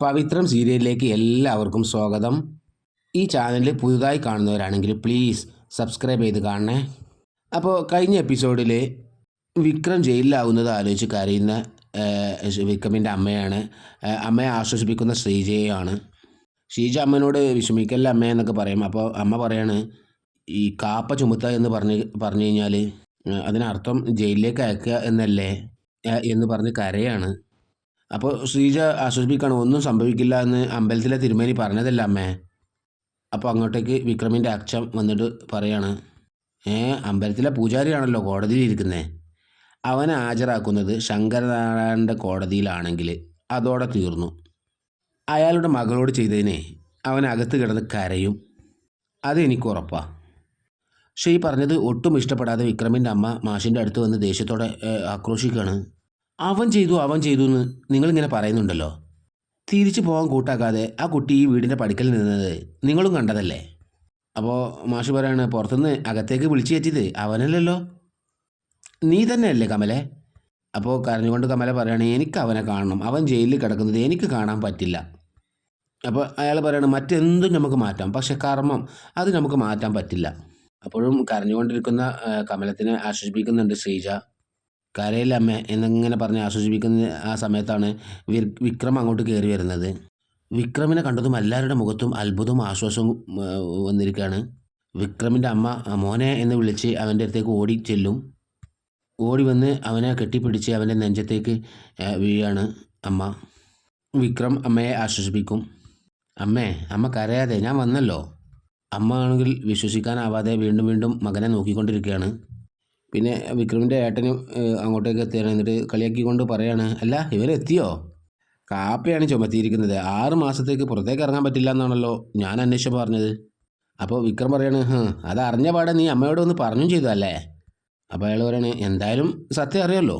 പവിത്രം സീരിയലിലേക്ക് എല്ലാവർക്കും സ്വാഗതം. ഈ ചാനൽ പുതുതായി കാണുന്നവരാണെങ്കിൽ പ്ലീസ് സബ്സ്ക്രൈബ് ചെയ്ത് കാണണേ. അപ്പോൾ കഴിഞ്ഞ എപ്പിസോഡിൽ വിക്രം ജയിലിലാവുന്നത് ആലോചിച്ച് കരയുന്ന വിക്രമിന്റെ അമ്മയാണ്. അമ്മയെ ആശ്വസിപ്പിക്കുന്ന ശ്രീജയാണ്. ശ്രീജ അമ്മനോട് വിഷമിക്കല്ല അമ്മ എന്നൊക്കെ പറയും. അപ്പോൾ അമ്മ പറയാണ് ഈ കാപ്പ ചുമത്തുക എന്ന് പറഞ്ഞ് പറഞ്ഞു കഴിഞ്ഞാൽ അതിനർത്ഥം ജയിലിലേക്ക് അയക്കുക എന്നല്ലേ? എന്ന് പറഞ്ഞ് കരയാണ്. അപ്പോൾ ശ്രീജ ആശ്വസിപ്പിക്കണം ഒന്നും സംഭവിക്കില്ല എന്ന് അമ്പലത്തിലെ തിരുമേനി പറഞ്ഞതല്ല അമ്മേ? അപ്പോൾ അങ്ങോട്ടേക്ക് വിക്രമിന്റെ അച്ഛൻ വന്നിട്ട് പറയാണ് ഏ അമ്പലത്തിലെ പൂജാരിയാണല്ലോ കോടതിയിൽ ഇരിക്കുന്നത് അവനെ ഹാജരാക്കുന്നത് ശങ്കരനാരായണന്റെ കോടതിയിലാണെങ്കിൽ അതോടെ തീർന്നു. അയാളുടെ മകളോട് ചെയ്തതിനെ അവൻ അകത്ത് കിടന്ന് കരയും. അത് എനിക്ക് ഉറപ്പാണ് പക്ഷേ ഈ പറഞ്ഞത് ഒട്ടും ഇഷ്ടപ്പെടാതെ വിക്രമിന്റെ അമ്മ മാഷിന്റെ അടുത്ത് വന്ന് ദേഷ്യത്തോടെ ആക്രോശിക്കുകയാണ്. അവൻ ചെയ്തു അവൻ ചെയ്തു എന്ന് നിങ്ങളിങ്ങനെ പറയുന്നുണ്ടല്ലോ? തിരിച്ചു പോകാൻ കൂട്ടാക്കാതെ ആ കുട്ടി ഈ വീടിന്റെ പടിക്കൽ നിന്നത് നിങ്ങളും കണ്ടതല്ലേ? അപ്പോൾ മാഷു പറയാണ് പുറത്തുനിന്ന് അകത്തേക്ക് വിളിച്ചു കയറ്റിയത് അവനല്ലല്ലോ. നീ തന്നെയല്ലേ കമലെ? അപ്പോൾ കരഞ്ഞുകൊണ്ട് കമല പറയാണ് എനിക്ക് അവനെ കാണണം. അവൻ ജയിലിൽ കിടക്കുന്നത് എനിക്ക് കാണാൻ പറ്റില്ല. അപ്പോൾ അയാൾ പറയാണ് മറ്റെന്തും നമുക്ക് മാറ്റാം. പക്ഷെ കർമ്മം അത് നമുക്ക് മാറ്റാൻ പറ്റില്ല. അപ്പോഴും കരഞ്ഞുകൊണ്ടിരിക്കുന്ന കമലത്തിനെ ആശ്വസിപ്പിക്കുന്നുണ്ട് ശ്രീജ. കരയില്ല അമ്മ എന്നിങ്ങനെ പറഞ്ഞ് ആശ്വസിപ്പിക്കുന്ന ആ സമയത്താണ് വിക്രം അങ്ങോട്ട് കയറി വരുന്നത്. വിക്രമിനെ കണ്ടതും എല്ലാവരുടെ മുഖത്തും അത്ഭുതവും ആശ്വാസവും വന്നിരിക്കുകയാണ്. വിക്രമിന്റെ അമ്മ "ആ, മോനെ എന്ന് വിളിച്ച് അവന്റെ അടുത്തേക്ക് ഓടി ചെല്ലും. ഓടി വന്ന് അവനെ കെട്ടിപ്പിടിച്ച് അവന്റെ നെഞ്ചത്തേക്ക് വീഴാണ് അമ്മ. വിക്രം അമ്മയെ ആശ്വസിപ്പിക്കും. അമ്മേ അമ്മ കരയാതെ ഞാൻ വന്നല്ലോ? അമ്മ ആണെങ്കിൽ വിശ്വസിക്കാനാവാതെ വീണ്ടും വീണ്ടും മകനെ നോക്കിക്കൊണ്ടിരിക്കുകയാണ്. പിന്നെ വിക്രമിന്റെ ഏട്ടനും അങ്ങോട്ടേക്ക് എത്തിയാണ് എന്നിട്ട് കളിയാക്കിക്കൊണ്ട് പറയാണ് അല്ല ഇവരെത്തിയോ കാപ്പയാണ് ചുമത്തിയിരിക്കുന്നത്. ആറ് മാസത്തേക്ക് പുറത്തേക്ക് ഇറങ്ങാൻ പറ്റില്ല എന്നാണല്ലോ ഞാൻ അന്വേഷിച്ചപ്പോൾ പറഞ്ഞത്. അപ്പോൾ വിക്രം പറയാണ് "ഹ്, അത് അറിഞ്ഞ പാടെ നീ അമ്മയോട് ഒന്ന് പറഞ്ഞും ചെയ്തല്ലേ അപ്പോൾ അയാൾ പറയാണ് എന്തായാലും സത്യം അറിയാമല്ലോ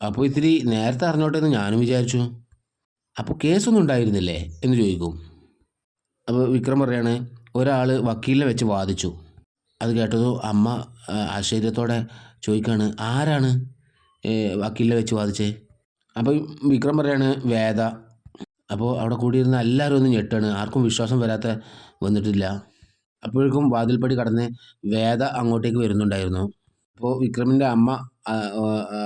അപ്പോൾ ഇത്തിരി നേരത്തെ അറിഞ്ഞോട്ടെ എന്ന് ഞാനും വിചാരിച്ചു. അപ്പോൾ കേസൊന്നും ഉണ്ടായിരുന്നില്ലേ? എന്ന് ചോദിക്കും. അപ്പോൾ വിക്രം പറയാണ് ഒരാൾ വക്കീലിനെ വെച്ച് വാദിച്ചു. അത് കേട്ടത് അമ്മ ആശ്ചര്യത്തോടെ ചോദിക്കുകയാണ് ആരാണ്? വക്കീലിനെ വെച്ച് വാദിച്ചേ. അപ്പോൾ വിക്രം പറയാണ് വേദ. അപ്പോൾ അവിടെ കൂടിയിരുന്ന എല്ലാവരും ഒന്ന് ഞെട്ടാണ് ആർക്കും വിശ്വാസം വരാത്ത വന്നിട്ടില്ല. അപ്പോഴേക്കും വാതിൽപ്പടി കടന്ന് വേദ അങ്ങോട്ടേക്ക് വരുന്നുണ്ടായിരുന്നു. അപ്പോൾ വിക്രമിന്റെ അമ്മ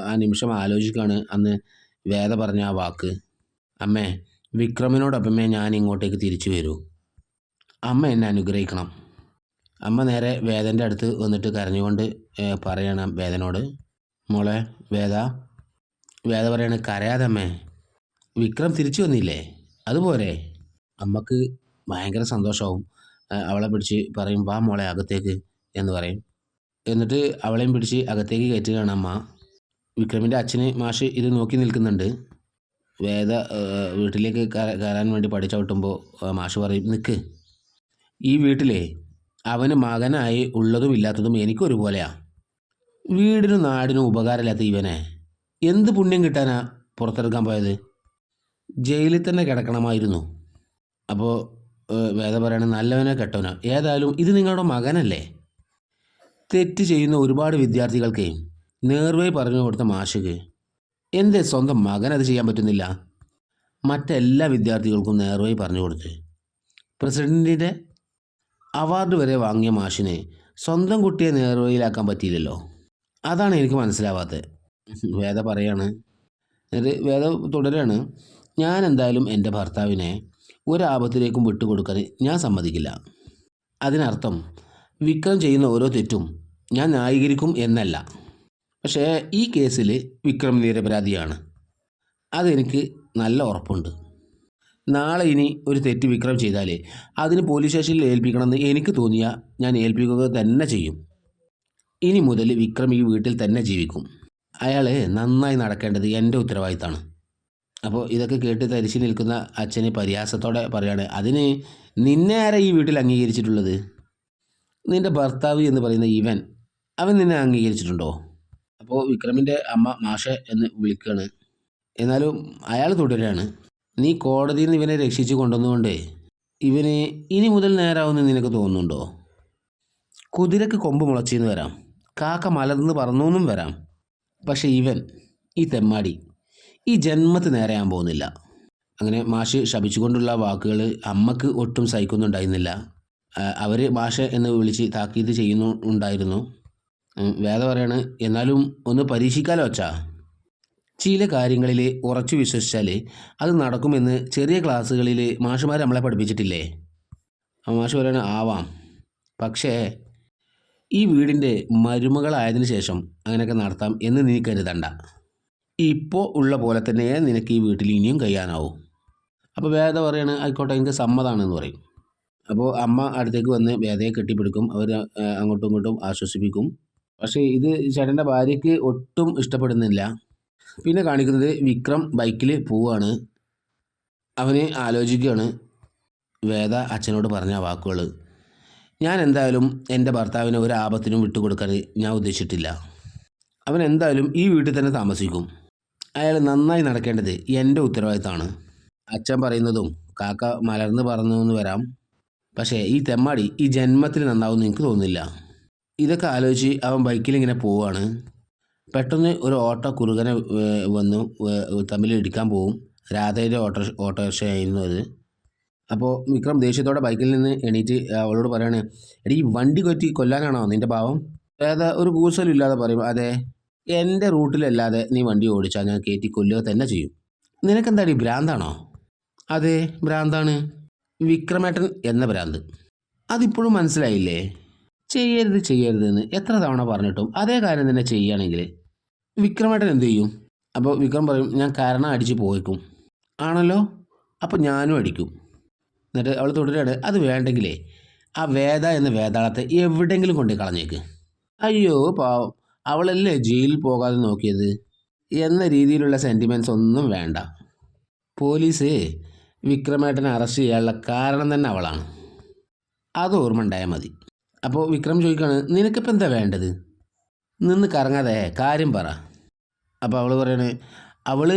ആ നിമിഷം ആലോചിക്കുകയാണ് അന്ന് വേദ പറഞ്ഞ ആ വാക്ക്. അമ്മേ വിക്രമിനോടൊപ്പമേ ഞാൻ ഇങ്ങോട്ടേക്ക് തിരിച്ചു വരൂ. അമ്മ എന്നെ അനുഗ്രഹിക്കണം. അമ്മ നേരെ വേദന്റെ അടുത്ത് വന്നിട്ട് കരഞ്ഞുകൊണ്ട് പറയണം വേദനോട്. മോളെ വേദ വേദ പറയാണ് കരയാതമ്മേ വിക്രം തിരിച്ചു വന്നില്ലേ? അതുപോലെ അമ്മയ്ക്ക് ഭയങ്കര സന്തോഷമാവും അവളെ പിടിച്ച് പറയും വാ മോളെ അകത്തേക്ക് എന്ന് പറയും. എന്നിട്ട് അവളെയും പിടിച്ച് അകത്തേക്ക് കയറ്റുകയാണ് അമ്മ. വിക്രമിന്റെ അച്ഛന് മാഷ് ഇത് നോക്കി നിൽക്കുന്നുണ്ട്. വേദ വീട്ടിലേക്ക് കയ- കയറാൻ വേണ്ടി പഠിച്ചവിട്ടുമ്പോൾ മാഷ് പറയും നിൽക്ക് ഈ വീട്ടിലെ അവന് മകനായി ഉള്ളതും ഇല്ലാത്തതും എനിക്കൊരുപോലെയാ. വീടിനും നാടിനും ഉപകാരമില്ലാത്ത ഇവനെ. എന്ത് പുണ്യം കിട്ടാനാ പുറത്തെടുക്കാൻ പോയത്? ജയിലിൽ തന്നെ കിടക്കണമായിരുന്നു. അപ്പോൾ വേദ പറയണ നല്ലവനെ കെട്ടവനോ. ഏതായാലും ഇത് നിങ്ങളുടെ മകനല്ലേ? തെറ്റ് ചെയ്യുന്ന ഒരുപാട് വിദ്യാർത്ഥികൾക്ക് നേർവേ പറഞ്ഞു കൊടുത്ത മാഷക്ക് എന്തേ സ്വന്തം മകൻ അത് ചെയ്യാൻ പറ്റുന്നില്ല. മറ്റെല്ലാ വിദ്യാർത്ഥികൾക്കും നേർവേ പറഞ്ഞു കൊടുത്ത്. പ്രസിഡന്റിന്റെ അവാർഡ് വരെ വാങ്ങിയ മാഷിനെ സ്വന്തം കുട്ടിയെ നേർവഴിയിലാക്കാൻ പറ്റിയില്ലല്ലോ. അതാണ് എനിക്ക് മനസ്സിലാവാത്തത്. വേദ പറയാണ്. എന്നിട്ട് വേദ തുടരാണ്. ഞാൻ എന്തായാലും എന്റെ ഭർത്താവിനെ ഒരാപത്തിലേക്കും വിട്ടുകൊടുക്കാൻ ഞാൻ സമ്മതിക്കില്ല. അതിനർത്ഥം വിക്രം ചെയ്യുന്ന ഓരോ തെറ്റും ഞാൻ ന്യായീകരിക്കും എന്നല്ല. പക്ഷേ ഈ കേസിൽ വിക്രം നിരപരാധിയാണ്. അതെനിക്ക് നല്ല ഉറപ്പുണ്ട്. നാളെ ഇനി ഒരു തെറ്റ് വിക്രം ചെയ്താലേ അതിന് പോലീസ് സ്റ്റേഷനിൽ ഏൽപ്പിക്കണമെന്ന് എനിക്ക് തോന്നിയാൽ ഞാൻ ഏൽപ്പിക്കുക തന്നെ ചെയ്യും. ഇനി മുതൽ വിക്രം ഈ വീട്ടിൽ തന്നെ ജീവിക്കും. അയാൾ നന്നായി നടക്കേണ്ടത് എന്റെ ഉത്തരവാദിത്തമാണ് അപ്പോൾ ഇതൊക്കെ കേട്ട് തരിച്ചു നിൽക്കുന്ന അച്ഛന് പരിഹാസത്തോടെ പറയാണ് അതിന് നിന്നെ ആരാ ഈ വീട്ടിൽ അംഗീകരിച്ചിട്ടുള്ളത്? നിന്റെ ഭർത്താവ് എന്ന് പറയുന്ന ഇവൻ അവൻ നിന്നെ അംഗീകരിച്ചിട്ടുണ്ടോ? അപ്പോൾ വിക്രമിന്റെ അമ്മ മാഷ എന്ന് വിളിക്കുകയാണ്. എന്നാലും അയാൾ തുടരുകയാണ് നീ കോടതിയിൽ നിന്ന് ഇവനെ രക്ഷിച്ചു കൊണ്ടുവന്നുകൊണ്ട് ഇവന് ഇനി മുതൽ നേരാവുമെന്ന് നിനക്ക് തോന്നുന്നുണ്ടോ? കുതിരക്ക് കൊമ്പ് മുളച്ചെന്ന് വരാം. കാക്ക മലർന്ന് പറന്നെന്നും വരാം. പക്ഷേ ഇവൻ ഈ തെമ്മാടി ഈ ജന്മത്ത് നേരെയാൻ പോകുന്നില്ല. അങ്ങനെ മാഷ് ശപിച്ചുകൊണ്ടുള്ള വാക്കുകൾ അമ്മയ്ക്ക് ഒട്ടും സഹിക്കുന്നുണ്ടായിരുന്നില്ല. അവർ മാഷ എന്ന് വിളിച്ച് താക്കീത് ചെയ്യുന്നു ഉണ്ടായിരുന്നു. വേദ പറയാണ് എന്നാലും ഒന്ന് പരീക്ഷിക്കാലോ അച്ഛാ? ചില കാര്യങ്ങളിൽ ഉറച്ചു വിശ്വസിച്ചാൽ അത് നടക്കുമെന്ന് ചെറിയ ക്ലാസ്സുകളിൽ മാഷുമാർ നമ്മളെ പഠിപ്പിച്ചിട്ടില്ലേ? മാഷ് പറയാണ് ആവാം. പക്ഷേ ഈ വീടിന്റെ മരുമകളായതിനു ശേഷം അങ്ങനെയൊക്കെ നടത്താം എന്ന് നീ കരുതണ്ട. ഇപ്പോൾ ഉള്ള പോലെ തന്നെ നിനക്ക് ഈ വീട്ടിൽ ഇനിയും കഴിയാനാവും. അപ്പോൾ വേദ പറയാണ് ആയിക്കോട്ടെ എനിക്ക് സമ്മതമാണെന്ന് പറയും. അപ്പോൾ അമ്മ അടുത്തേക്ക് വന്ന് വേദയെ കെട്ടിപ്പിടിക്കും അവർ അങ്ങോട്ടും ഇങ്ങോട്ടും ആശ്വസിപ്പിക്കും. പക്ഷേ ഇത് ചേട്ടന്റെ ഭാര്യയ്ക്ക് ഒട്ടും ഇഷ്ടപ്പെടുന്നില്ല. പിന്നെ കാണിക്കുന്നത് വിക്രം ബൈക്കിൽ പോവാണ്. അവന് ആലോചിക്കുകയാണ്. വേദ അച്ഛനോട് പറഞ്ഞ വാക്കുകൾ ഞാൻ എന്തായാലും എന്റെ ഭർത്താവിനെ ഒരു ആപത്തിനും വിട്ടുകൊടുക്കാൻ ഞാൻ ഉദ്ദേശിച്ചിട്ടില്ല. അവൻ എന്തായാലും ഈ വീട്ടിൽ തന്നെ താമസിക്കും. അയാൾ നന്നായി നടക്കേണ്ടത് എന്റെ ഉത്തരവാദിത്തമാണ്. അച്ഛൻ പറയുന്നതും കാക്ക മലർന്ന് പറഞ്ഞതെന്ന് വരാം. പക്ഷേ ഈ തെമ്മാടി ഈ ജന്മത്തിൽ നന്നാവുമെന്ന് എനിക്ക് തോന്നുന്നില്ല. ഇതൊക്കെ ആലോചിച്ച് അവൻ ബൈക്കിൽ ഇങ്ങനെ പോവാണ്. പെട്ടെന്ന് ഒരു ഓട്ടോ കുറുകനെ വന്ന് തമ്മിൽ ഇടിക്കാൻ പോവും. രാധയുടെ ഓട്ടോ ഓട്ടോറിക്ഷ ആയിരുന്നു അത്. അപ്പോൾ വിക്രം ദേഷ്യത്തോടെ ബൈക്കിൽ നിന്ന് എണീറ്റ് അവളോട് പറയാണ് എടീ വണ്ടി കൊറ്റി കൊല്ലാനാണോ നിന്റെ ഭാവം ഏതാ ഒരു കൂസലും ഇല്ലാതെ പറയും അതെ എന്റെ റൂട്ടിലല്ലാതെ നീ വണ്ടി ഓടിച്ചാൽ ഞാൻ കയറ്റി കൊല്ലുക തന്നെ ചെയ്യും. നിനക്കെന്താടി ഭ്രാന്താണോ? അതെ ഭ്രാന്താണ്. വിക്രമേട്ടൻ എന്ന ഭ്രാന്ത്. അതിപ്പോഴും മനസ്സിലായില്ലേ? ചെയ്യരുത് എന്ന് എത്ര തവണ പറഞ്ഞിട്ടും അതേ കാര്യം തന്നെ ചെയ്യുകയാണെങ്കിൽ വിക്രമേട്ടൻ എന്ത് ചെയ്യും? അപ്പോൾ വിക്രം പറയും ഞാൻ കാരണം അടിച്ച് പോയിക്കും. ആണല്ലോ? അപ്പോൾ ഞാനും അടിക്കും. എന്നിട്ട് അവൾ തുടരുകയാണ് അത് വേണ്ടെങ്കിലേ ആ വേദ എന്ന വേതാളത്തെ എവിടെയെങ്കിലും കൊണ്ടു കളഞ്ഞേക്ക്. അയ്യോ പാവം. അവളല്ലേ ജയിലിൽ പോകാതെ നോക്കിയത്? എന്ന രീതിയിലുള്ള സെന്റിമെന്റ്സ് ഒന്നും വേണ്ട. പോലീസ് വിക്രമേട്ടനെ അറസ്റ്റ് ചെയ്യാനുള്ള കാരണം തന്നെ അവളാണ്. അത് ഓർമ്മ ഉണ്ടായാൽ മതി. അപ്പോൾ വിക്രം ചോദിക്കുകയാണ് നിനക്കിപ്പോൾ എന്താ വേണ്ടത്? നിന്ന് കറങ്ങാതെ കാര്യം പറ. അപ്പോൾ അവൾ പറയണേ അവൾ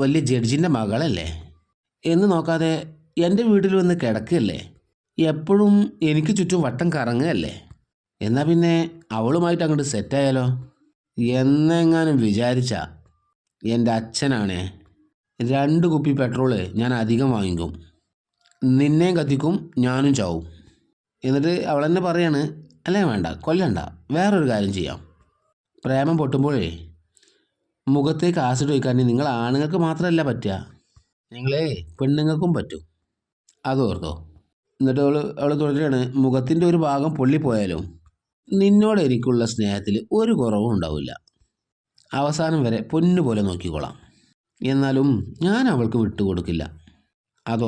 വലിയ ജഡ്ജിന്റെ മകളല്ലേ? എന്ന് നോക്കാതെ എന്റെ വീട്ടിൽ വന്ന് കിടക്കുകയല്ലേ എപ്പോഴും എനിക്ക് ചുറ്റും വട്ടം കറങ്ങുകയല്ലേ? എന്നാൽ പിന്നെ അവളുമായിട്ട് അങ്ങോട്ട് സെറ്റായാലോ എന്നെങ്ങാനും വിചാരിച്ച എന്റെ അച്ഛനാണ്. രണ്ട് കുപ്പി പെട്രോൾ ഞാൻ അധികം വാങ്ങിക്കും. നിന്നെയും കത്തിക്കും ഞാനും ചാവും. എന്നിട്ട് അവൾ തന്നെ പറയാണ് അല്ലേ വേണ്ട കൊല്ലണ്ട വേറൊരു കാര്യം ചെയ്യാം. പ്രേമം പൊട്ടുമ്പോഴേ മുഖത്തേക്ക് ആസിഡ് ഒഴിക്കാൻ നിങ്ങൾ ആണുങ്ങൾക്ക് മാത്രമല്ല പറ്റുക നിങ്ങളെ പെണ്ണുങ്ങൾക്കും പറ്റും. അത് എന്നിട്ട് അവൾ അവൾ തുടരുകയാണ് മുഖത്തിന്റെ ഒരു ഭാഗം പൊള്ളിപ്പോയാലും നിന്നോട് എനിക്കുള്ള സ്നേഹത്തിൽ ഒരു കുറവും ഉണ്ടാവില്ല. അവസാനം വരെ പൊന്നു പോലെ നോക്കിക്കോളാം. എന്നാലും ഞാൻ അവൾക്ക് വിട്ടുകൊടുക്കില്ല. അത്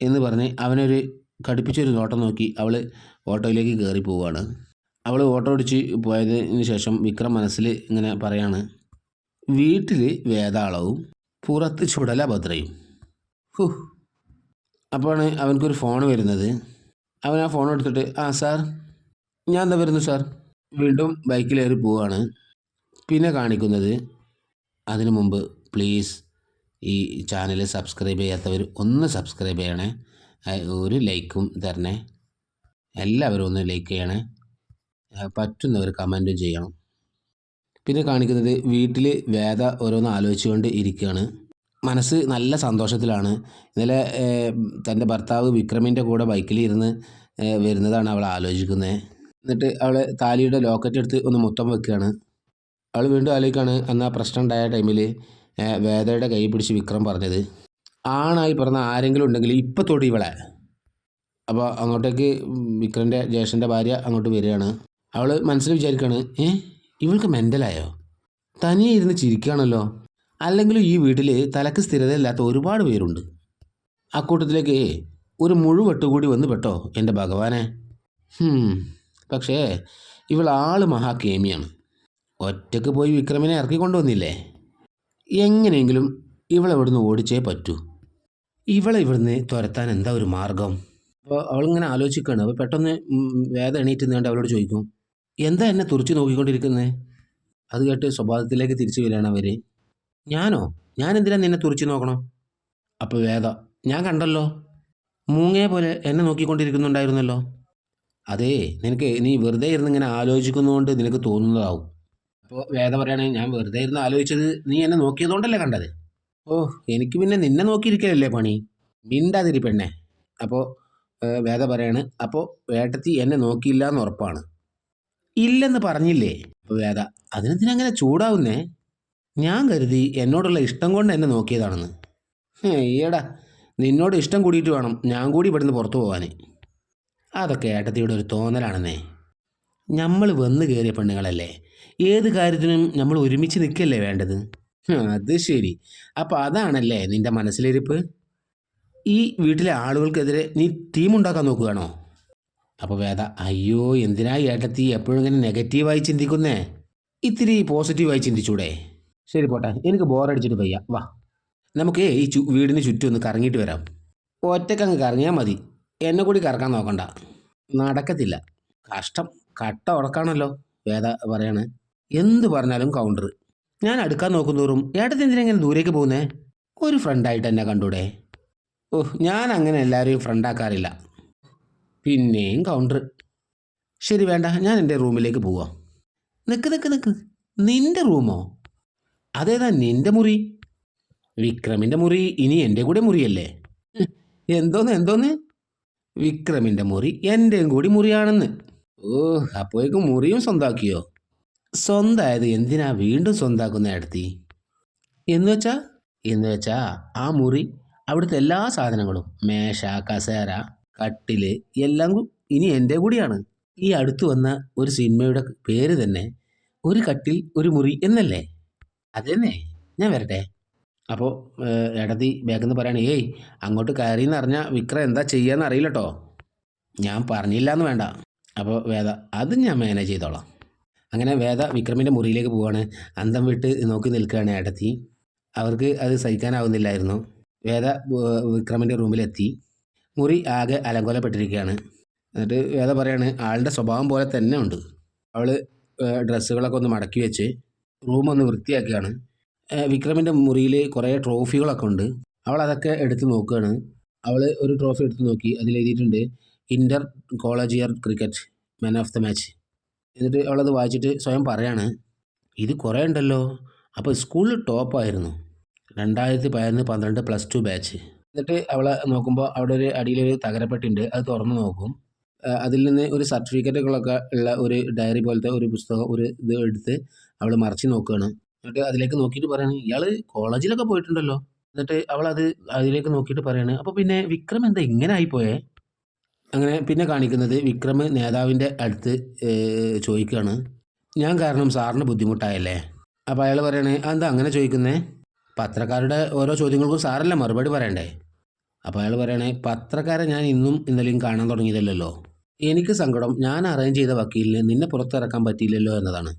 എന്ന് പറഞ്ഞ് അവനൊരു കടുപ്പിച്ചൊരു നോട്ടം നോക്കി അവൾ ഓട്ടോയിലേക്ക് കയറി പോവുകയാണ് അവൾ ഓട്ടോ ഓടിച്ച് പോയതിന് ശേഷം വിക്രം മനസ്സിൽ ഇങ്ങനെ പറയാണ് വീട്ടിൽ വേതാളവും പുറത്ത് ചുടലഭദ്രയും ഹു. അപ്പോഴാണ് അവനക്കൊരു ഫോൺ വരുന്നത്. അവൻ ആ ഫോൺ എടുത്തിട്ട് ആ സാർ ഞാൻ എന്താ വരുന്നു സാർ? വീണ്ടും ബൈക്കിലേറി പോവാണ്. പിന്നെ കാണിക്കുന്നത് അതിനു മുമ്പ് പ്ലീസ് ഈ ചാനൽ സബ്സ്ക്രൈബ് ചെയ്യാത്തവർ ഒന്ന് സബ്സ്ക്രൈബ് ചെയ്യണേ. ഒരു ലൈക്കും തരണേ. എല്ലാവരും ഒന്ന് ലൈക്ക് ചെയ്യണേ. പറ്റുന്നവർ കമന്റും ചെയ്യണം. പിന്നെ കാണിക്കുന്നത് വീട്ടിൽ വേദ ഓരോന്ന് ആലോചിച്ചുകൊണ്ട് ഇരിക്കുകയാണ് മനസ്സ് നല്ല സന്തോഷത്തിലാണ്. ഇന്നലെ തന്റെ ഭർത്താവ് വിക്രമിന്റെ കൂടെ ബൈക്കിൽ ഇരുന്ന് വരുന്നതാണ് അവൾ ആലോചിക്കുന്നത് എന്നിട്ട് അവൾ താലിയുടെ ലോക്കറ്റ് എടുത്ത് ഒന്ന് മുത്തം വെക്കുകയാണ്. അവൾ വീണ്ടും ആലോചിക്കുകയാണ് അന്ന് ആ പ്രശ്നം ഉണ്ടായ ടൈമിൽ വേദയുടെ കൈ പിടിച്ച് വിക്രം പറഞ്ഞത്. ആണായി പറഞ്ഞ ആരെങ്കിലും ഉണ്ടെങ്കിൽ ഇപ്പം തൊടി ഇവളെ. അപ്പോൾ അങ്ങോട്ടേക്ക് വിക്രന്റെ ജേഷന്റെ ഭാര്യ അങ്ങോട്ട് വരികയാണ്. അവൾ മനസ്സിൽ വിചാരിക്കുകയാണ് ഏ ഇവൾക്ക് മെന്റലായോ തനിയെ ഇരുന്ന് ചിരിക്കുകയാണല്ലോ. അല്ലെങ്കിലും ഈ വീട്ടിൽ തലക്ക് സ്ഥിരതയില്ലാത്ത ഒരുപാട് പേരുണ്ട്. അക്കൂട്ടത്തിലേക്ക് ഒരു മുഴുവട്ട് കൂടി വന്ന് പെട്ടോ എന്റെ ഭഗവാനെ? പക്ഷേ ഇവൾ ആൾ മഹാകേമിയാണ്. ഒറ്റയ്ക്ക് പോയി വിക്രമിനെ ഇറക്കി കൊണ്ടുവന്നില്ലേ? എങ്ങനെയെങ്കിലും ഇവളെവിടുന്ന് ഓടിച്ചേ പറ്റൂ. ഇവളെ ഇവിടുന്ന് തുരത്താൻ എന്താ ഒരു മാർഗം? അപ്പോൾ അവളിങ്ങനെ ആലോചിക്കുകയാണ് അപ്പോൾ പെട്ടെന്ന് വേദ എണീറ്റ് നിന്നുകൊണ്ട് അവളോട് ചോദിക്കും എന്താ എന്നെ തുറച്ചു നോക്കിക്കൊണ്ടിരിക്കുന്നത് അത് കേട്ട് സ്വഭാവത്തിലേക്ക് തിരിച്ചു വരികയാണ് അവർ ഞാനോ? ഞാൻ എന്തിനാ നിന്നെ തുറച്ചു നോക്കണം? അപ്പോൾ വേദ ഞാൻ കണ്ടല്ലോ. മൂങ്ങയെ പോലെ എന്നെ നോക്കിക്കൊണ്ടിരിക്കുന്നുണ്ടായിരുന്നല്ലോ. അതേ നിനക്ക് നീ വെറുതെ ഇരുന്ന് ഇങ്ങനെ ആലോചിക്കുന്നതുകൊണ്ട് നിനക്ക് തോന്നുന്നതാവും. അപ്പോൾ വേദ പറയുകയാണെങ്കിൽ ഞാൻ വെറുതെ ഇരുന്ന് ആലോചിച്ചത് നീ എന്നെ നോക്കിയതുകൊണ്ടല്ലേ കണ്ടത്? ഓ എനിക്ക് പിന്നെ നിന്നെ നോക്കിയിരിക്കലല്ലേ പണി? മിണ്ടാതിരി പെണ്ണെ. അപ്പോൾ വേദ പറയാണ്. അപ്പോൾ വേട്ടത്തി എന്നെ നോക്കിയില്ല എന്ന് ഉറപ്പാണ്. ഇല്ലെന്ന് പറഞ്ഞില്ലേ? അപ്പോൾ വേദ അതിനെന്തിനങ്ങനെ ചൂടാവുന്നേ? ഞാൻ കരുതി എന്നോടുള്ള ഇഷ്ടം കൊണ്ട് എന്നെ നോക്കിയതാണെന്ന്. ഈയടാ നിന്നോട് ഇഷ്ടം കൂടിയിട്ട് വേണം ഞാൻ കൂടി ഇവിടുന്ന് പുറത്തു പോകാൻ അതൊക്കെ ഏട്ടത്തിയുടെ ഒരു തോന്നലാണെന്നേ. നമ്മൾ വന്നു കയറിയ പെണ്ണുങ്ങളല്ലേ? ഏത് കാര്യത്തിനും നമ്മൾ ഒരുമിച്ച് നിൽക്കല്ലേ വേണ്ടത്? അത് ശരി. അപ്പോൾ അതാണല്ലേ നിന്റെ മനസ്സിലിരിപ്പ്? ഈ വീട്ടിലെ ആളുകൾക്കെതിരെ നീ ടീം ഉണ്ടാക്കാൻ നോക്കുകയാണോ? അപ്പോൾ വേദ അയ്യോ എന്തിനാ ഏട്ടത്തി എപ്പോഴും ഇങ്ങനെ നെഗറ്റീവായി ചിന്തിക്കുന്നേ? ഇത്തിരി പോസിറ്റീവായി ചിന്തിച്ചൂടെ? ശരി പോട്ടെ എനിക്ക് ബോറടിച്ചിട്ട് വയ്യ. വാ. നമുക്ക് ഈ ചു വീടിന് ചുറ്റും ഒന്ന് കറങ്ങിയിട്ട് വരാം. ഒറ്റക്കങ്ങ് കറങ്ങിയാൽ മതി. എന്നെ കൂടി കറക്കാൻ നോക്കണ്ട. നടക്കത്തില്ല. കഷ്ടം കട്ട ഉറക്കാണല്ലോ വേദ പറയാണ്. എന്ത് പറഞ്ഞാലും കൗണ്ടർ ഞാൻ അടുക്കാൻ നോക്കുന്നതോറും ഏട്ടത്തി എന്തിനാ ഇങ്ങനെ ദൂരേക്ക് പോകുന്നേ? ഒരു ഫ്രണ്ടായിട്ട് എന്നെ കണ്ടൂടെ. ഓ ഞാൻ അങ്ങനെ എല്ലാവരെയും ഫ്രണ്ടാക്കാറില്ല പിന്നെയും കൗണ്ടർ ശരി വേണ്ട ഞാൻ എന്റെ റൂമിലേക്ക് പോവാം. നിൽക്ക് നിൽക്ക് നിൽക്ക് നിന്റെ റൂമോ? അതേതാ നിന്റെ മുറി? വിക്രമിന്റെ മുറി ഇനി എന്റെ കൂടെ മുറിയല്ലേ? എന്തോന്ന് എന്തോന്ന്? വിക്രമിന്റെ മുറി എന്റെയും കൂടി മുറിയാണെന്ന്. ഓ അപ്പോഴേക്കും മുറിയും സ്വന്താക്കിയോ? സ്വന്തമായത് എന്തിനാ വീണ്ടും സ്വന്താക്കുന്ന അടുത്തി എന്ന് വെച്ചാ? എന്ന് വെച്ചാ ആ മുറി അവിടുത്തെ എല്ലാ സാധനങ്ങളും മേശ കസേര കട്ടിൽ എല്ലാം ഇനി എന്റെ കൂടിയാണ്. ഈ അടുത്ത് വന്ന ഒരു സിനിമയുടെ പേര് തന്നെ ഒരു കട്ടിൽ ഒരു മുറി എന്നല്ലേ? അതന്നെ. ഞാൻ വരട്ടെ. അപ്പോൾ ഇടതി ബാഗിൽ നിന്ന് പറയണേ ഏയ് അങ്ങോട്ട് കയറി എന്ന് അറിഞ്ഞാൽ വിക്രം എന്താ ചെയ്യാന്ന് അറിയില്ല കേട്ടോ ഞാൻ പറഞ്ഞില്ല എന്ന് വേണ്ട. അപ്പോൾ വേദ അത് ഞാൻ മാനേജ് ചെയ്തോളാം. അങ്ങനെ വേദ വിക്രമിന്റെ മുറിയിലേക്ക് പോവാണ്. അന്തം വിട്ട് നോക്കി നിൽക്കുകയാണ് ഏട്ടത്തി. അവർക്ക് അത് സഹിക്കാനാവുന്നില്ലായിരുന്നു. വേദ വിക്രമിന്റെ റൂമിലെത്തി. മുറി ആകെ അലങ്കോലപ്പെട്ടിരിക്കുകയാണ്. എന്നിട്ട് വേദ പറയാണ് ആളുടെ സ്വഭാവം പോലെ തന്നെ ഉണ്ട്. അവൾ ഡ്രസ്സുകളൊക്കെ ഒന്ന് മടക്കി വെച്ച് റൂം ഒന്ന് വൃത്തിയാക്കുകയാണ് വിക്രമിന്റെ മുറിയിൽ കുറേ ട്രോഫികളൊക്കെ ഉണ്ട്. അവൾ അതൊക്കെ എടുത്ത് നോക്കുകയാണ്. അവൾ ഒരു ട്രോഫി എടുത്ത് നോക്കി. അതിൽ എഴുതിയിട്ടുണ്ട് inter college year cricket man of the match. എന്നിട്ട് അവളത് വായിച്ചിട്ട് സ്വയം പറയാണ് ഇത് കുറേ ഉണ്ടല്ലോ. അപ്പോൾ സ്കൂളിൽ ടോപ്പായിരുന്നു രണ്ടായിരത്തി പതിനൊന്ന് പന്ത്രണ്ട് പ്ലസ് ടു ബാച്ച് എന്നിട്ട് അവളെ നോക്കുമ്പോൾ അവിടെ ഒരു അടിയിലൊരു തകരപ്പെട്ടിണ്ട്. അത് തുറന്ന് നോക്കും. അതിൽ നിന്ന് ഒരു സർട്ടിഫിക്കറ്റുകളൊക്കെ ഉള്ള ഒരു ഡയറി പോലത്തെ ഒരു പുസ്തകം ഒരു ഇത് എടുത്ത് അവൾ മറിച്ച് നോക്കുകയാണ് എന്നിട്ട് അതിലേക്ക് നോക്കിയിട്ട് പറയാണ് ഇയാൾ കോളേജിലൊക്കെ പോയിട്ടുണ്ടല്ലോ. എന്നിട്ട് അവൾ അത് അതിലേക്ക് നോക്കിയിട്ട് പറയാണ് അപ്പോൾ പിന്നെ വിക്രം എന്താ ഇങ്ങനെ ആയിപ്പോയേ അങ്ങനെ പിന്നെ കാണിക്കുന്നത് വിക്രം നേതാവിന്റെ അടുത്ത് ചോദിക്കുകയാണ്. ഞാൻ കാരണം സാറിന് ബുദ്ധിമുട്ടായല്ലേ? അപ്പോൾ അയാൾ പറയണേ എന്താ അങ്ങനെ ചോദിക്കുന്നേ? പത്രക്കാരുടെ ഓരോ ചോദ്യങ്ങൾക്കും സാറല്ലേ മറുപടി പറയണ്ടേ? അപ്പോൾ അയാൾ പറയണേ പത്രക്കാരെ ഞാൻ ഇന്നും ഇന്നലെയും കാണാൻ തുടങ്ങിയതല്ലോ എനിക്ക് സങ്കടം ഞാൻ അറേഞ്ച് ചെയ്ത വക്കീലിന് നിന്നെ പുറത്തിറക്കാൻ പറ്റിയില്ലല്ലോ എന്നതാണ്.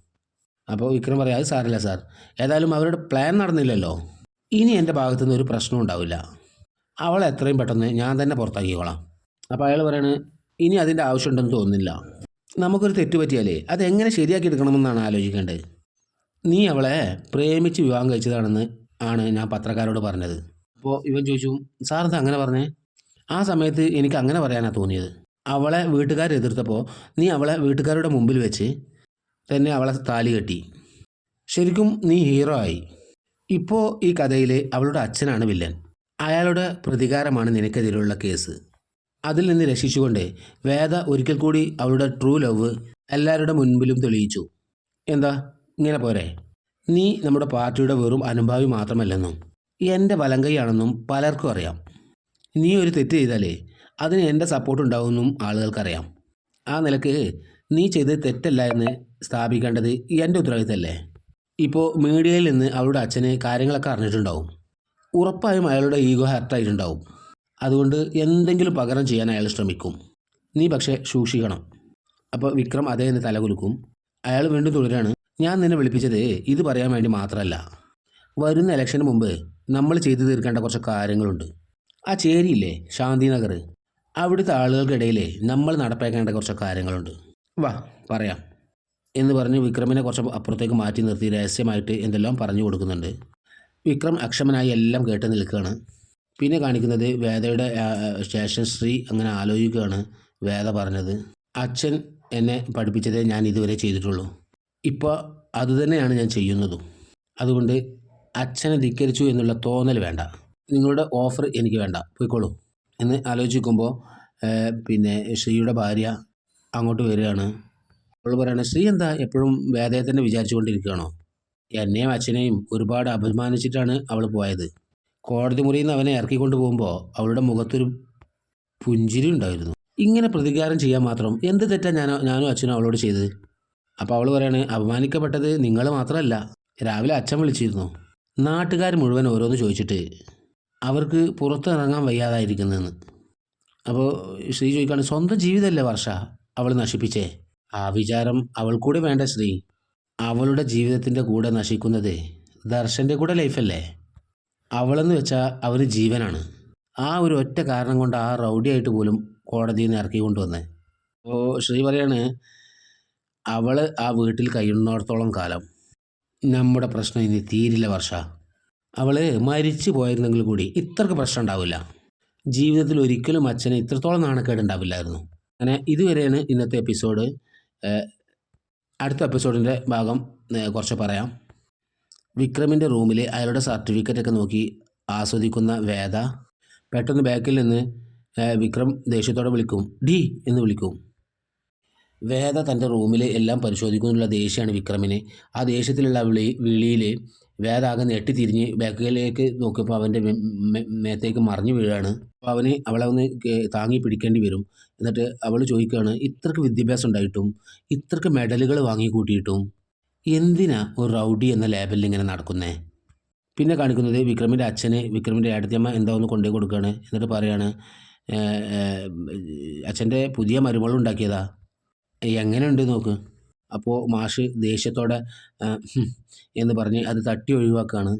അപ്പോൾ വിക്രം പറയാം അത് സാറില്ല സാർ. ഏതായാലും അവരുടെ പ്ലാൻ നടന്നില്ലല്ലോ. ഇനി എന്റെ ഭാഗത്തുനിന്ന് ഒരു പ്രശ്നം ഉണ്ടാവില്ല. അവളെ എത്രയും പെട്ടെന്ന് ഞാൻ തന്നെ പുറത്താക്കിക്കോളാം. അപ്പോൾ അയാൾ പറയാണ് ഇനി അതിന്റെ ആവശ്യമുണ്ടെന്ന് തോന്നുന്നില്ല. നമുക്കൊരു തെറ്റ് പറ്റിയാലേ അതെങ്ങനെ ശരിയാക്കി എടുക്കണമെന്നാണ് ആലോചിക്കേണ്ടത്? നീ അവളെ പ്രേമിച്ച് വിവാഹം കഴിച്ചതാണെന്ന് ആണ് ഞാൻ പത്രക്കാരോട് പറഞ്ഞത്. അപ്പോൾ ഇവൻ ചോദിച്ചു സാർ എന്താ അങ്ങനെ പറഞ്ഞേ? ആ സമയത്ത് എനിക്ക് അങ്ങനെ പറയാനാണ് തോന്നിയത്. അവളെ വീട്ടുകാർ എതിർത്തപ്പോൾ നീ അവളെ വീട്ടുകാരുടെ മുമ്പിൽ വെച്ച് തന്നെ അവളെ താലി കെട്ടി. ശരിക്കും നീ ഹീറോ ആയി. ഇപ്പോൾ ഈ കഥയിൽ അവളുടെ അച്ഛനാണ് വില്ലൻ. അയാളുടെ പ്രതികാരമാണ് നിനക്കെതിരെയുള്ള കേസ്. അതിൽ നിന്ന് രക്ഷിച്ചുകൊണ്ട് വേദ ഒരിക്കൽ കൂടി അവളുടെ ട്രൂ ലവ് എല്ലാവരുടെ മുൻപിലും തെളിയിച്ചു. എന്താ? ഇങ്ങനെ പോരെ. നീ നമ്മുടെ പാർട്ടിയുടെ വെറും അനുഭാവി മാത്രമല്ലെന്നും എന്റെ വലങ്കയാണെന്നും പലർക്കും അറിയാം. നീ ഒരു തെറ്റ് ചെയ്താലേ അതിന് എന്റെ സപ്പോർട്ട് ഉണ്ടാവുമെന്നും ആളുകൾക്കറിയാം. ആ നിലയ്ക്ക് നീ ചെയ്തത് തെറ്റല്ല എന്ന് സ്ഥാപിക്കേണ്ടത് എന്റെ ഉത്തരവാദിത്തമല്ലേ ഇപ്പോൾ മീഡിയയിൽ നിന്ന് അവളുടെ അച്ഛന് കാര്യങ്ങളൊക്കെ അറിഞ്ഞിട്ടുണ്ടാവും. ഉറപ്പായും അയാളുടെ ഈഗോ ഹർട്ടായിട്ടുണ്ടാവും അതുകൊണ്ട് എന്തെങ്കിലും പകരം ചെയ്യാൻ അയാൾ ശ്രമിക്കും. നീ പക്ഷേ സൂക്ഷിക്കണം. അപ്പോൾ വിക്രം അതേ എന്ന് തലകുലുക്കും. അയാൾ വീണ്ടും തുടരാണ് ഞാൻ നിന്നെ വിളിപ്പിച്ചത് ഇത് പറയാൻ വേണ്ടി മാത്രമല്ല. വരുന്ന ഇലക്ഷന് മുമ്പ് നമ്മൾ ചെയ്തു തീർക്കേണ്ട കുറച്ച് കാര്യങ്ങളുണ്ട്. ആ ചേരിയില്ലേ ശാന്തിനഗർ? അവിടുത്തെ ആളുകൾക്കിടയിൽ നമ്മൾ നടപ്പാക്കേണ്ട കുറച്ച് കാര്യങ്ങളുണ്ട്. വാ പറയാം. എന്ന് പറഞ്ഞ് വിക്രമിനെ കുറച്ച് അപ്പുറത്തേക്ക് മാറ്റി നിർത്തി രഹസ്യമായിട്ട് എന്തെല്ലാം പറഞ്ഞു കൊടുക്കുന്നുണ്ട്. വിക്രം അക്ഷമനായി എല്ലാം കേട്ട് നിൽക്കുകയാണ്. പിന്നെ കാണിക്കുന്നത് വേദയുടെ ശേഷം ശ്രീ അങ്ങനെ ആലോചിക്കുകയാണ് വേദ പറഞ്ഞത്. അച്ഛൻ എന്നെ പഠിപ്പിച്ചതേ ഞാൻ ഇതുവരെ ചെയ്തിട്ടുള്ളൂ. ഇപ്പോൾ അതുതന്നെയാണ് ഞാൻ ചെയ്യുന്നതും. അതുകൊണ്ട് അച്ഛനെ ധിക്കരിച്ചു എന്നുള്ള തോന്നൽ വേണ്ട. നിങ്ങളുടെ ഓഫർ എനിക്ക് വേണ്ട. പോയിക്കോളൂ. എന്ന് ആലോചിക്കുമ്പോൾ പിന്നെ ശ്രീയുടെ ഭാര്യ അങ്ങോട്ട് വരികയാണ്. അവൾ പറയുകയാണ് ശ്രീ എന്താ എപ്പോഴും വേദയെ തന്നെ വിചാരിച്ചു കൊണ്ടിരിക്കുകയാണോ എന്നെയും അച്ഛനെയും ഒരുപാട് അഭിമാനിച്ചിട്ടാണ് അവൾ പോയത്. കോടതി മുറിയിൽ നിന്ന് അവനെ ഇറക്കിക്കൊണ്ട് പോകുമ്പോൾ അവളുടെ മുഖത്തൊരു പുഞ്ചിരി ഉണ്ടായിരുന്നു. ഇങ്ങനെ പ്രതികാരം ചെയ്യാൻ മാത്രം എന്ത് തെറ്റാ ഞാനോ ഞാനും അച്ഛനും അവളോട് ചെയ്തത്? അപ്പോൾ അവൾ പറയാണ് അപമാനിക്കപ്പെട്ടത് നിങ്ങൾ മാത്രമല്ല രാവിലെ അച്ഛൻ വിളിച്ചിരുന്നു. നാട്ടുകാർ മുഴുവൻ ഓരോന്ന് ചോദിച്ചിട്ട് അവർക്ക് പുറത്തിറങ്ങാൻ വയ്യാതായിരിക്കുന്നതെന്ന്. അപ്പോൾ ശ്രീ ചോദിക്കുകയാണ് സ്വന്തം ജീവിതമല്ലേ വർഷ അവൾ നശിപ്പിച്ചേ? ആ വിചാരം അവൾ കൂടെ വേണ്ട ശ്രീ. അവളുടെ ജീവിതത്തിന്റെ കൂടെ നശിക്കുന്നത് ദർശന്റെ കൂടെ ലൈഫല്ലേ അവളെന്ന് വെച്ചാൽ അവർ ജീവനാണ്. ആ ഒരു ഒറ്റ കാരണം കൊണ്ട് ആ റൗഡിയായിട്ട് പോലും കോടതിയിൽ നിന്ന് ഇറക്കി കൊണ്ടുവന്നേ. അപ്പോൾ ശ്രീ പറയാണ് അവൾ ആ വീട്ടിൽ കഴിയുന്നിടത്തോളം കാലം. നമ്മുടെ പ്രശ്നം ഇനി തീരില്ല വർഷ. അവൾ മരിച്ചു പോയിരുന്നെങ്കിൽ കൂടി ഇത്രക്ക് പ്രശ്നം ഉണ്ടാവില്ല. ജീവിതത്തിൽ ഒരിക്കലും അച്ഛന് ഇത്രത്തോളം നാണക്കേട് ഉണ്ടാവില്ലായിരുന്നു അങ്ങനെ ഇതുവരെയാണ് ഇന്നത്തെ എപ്പിസോഡ്. അടുത്ത എപ്പിസോഡിന്റെ ഭാഗം കുറച്ച് പറയാം. വിക്രമിന്റെ റൂമിൽ അയാളുടെ സർട്ടിഫിക്കറ്റൊക്കെ നോക്കി ആസ്വദിക്കുന്ന വേദ പെട്ടെന്ന് ബാക്കിൽ നിന്ന് വിക്രം ദേഷ്യത്തോടെ വിളിക്കും. ഡി എന്ന് വിളിക്കും. വേദ തന്റെ റൂമിൽ എല്ലാം പരിശോധിക്കുന്നുള്ള ദേഷ്യമാണ് വിക്രമിന്. ആ ദേഷ്യത്തിലുള്ള വിളി വിളിയിൽ വേദ ആകെ ഞെട്ടിത്തിരിഞ്ഞ് ബാക്കിലേക്ക് നോക്കിയപ്പോൾ അവന്റെ മേത്തേക്ക് മറിഞ്ഞു വീഴാണ്. അപ്പോൾ അവന് അവളെ ഒന്ന് താങ്ങി പിടിക്കേണ്ടി വരും. എന്നിട്ട് അവൾ ചോദിക്കുകയാണ് ഇത്രക്ക് വിദ്യാഭ്യാസം ഉണ്ടായിട്ടും? ഇത്രക്ക് മെഡലുകൾ വാങ്ങിക്കൂട്ടിയിട്ടും? എന്തിനാ ഒരു റൗഡി എന്ന ലേബലിൽ ഇങ്ങനെ നടക്കുന്നേ? പിന്നെ കാണിക്കുന്നത് വിക്രമിന്റെ അച്ഛന് വിക്രമിന്റെ ഏടത്തിയമ്മ എന്താ ഒന്ന് കൊണ്ടുപോയി കൊടുക്കുകയാണ് എന്നിട്ട് പറയാണ് അച്ഛന്റെ പുതിയ മരുമകൾ ഉണ്ടാക്കിയതാ. എങ്ങനെയുണ്ട് നോക്ക്. അപ്പോൾ മാഷ് ദേഷ്യത്തോടെ എന്ന് പറഞ്ഞ് അത് തട്ടി ഒഴിവാക്കുകയാണ്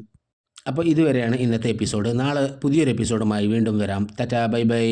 അപ്പോൾ ഇതുവരെയാണ് ഇന്നത്തെ എപ്പിസോഡ്. നാളെ പുതിയൊരു എപ്പിസോഡുമായി വീണ്ടും വരാം. Tata bye bye.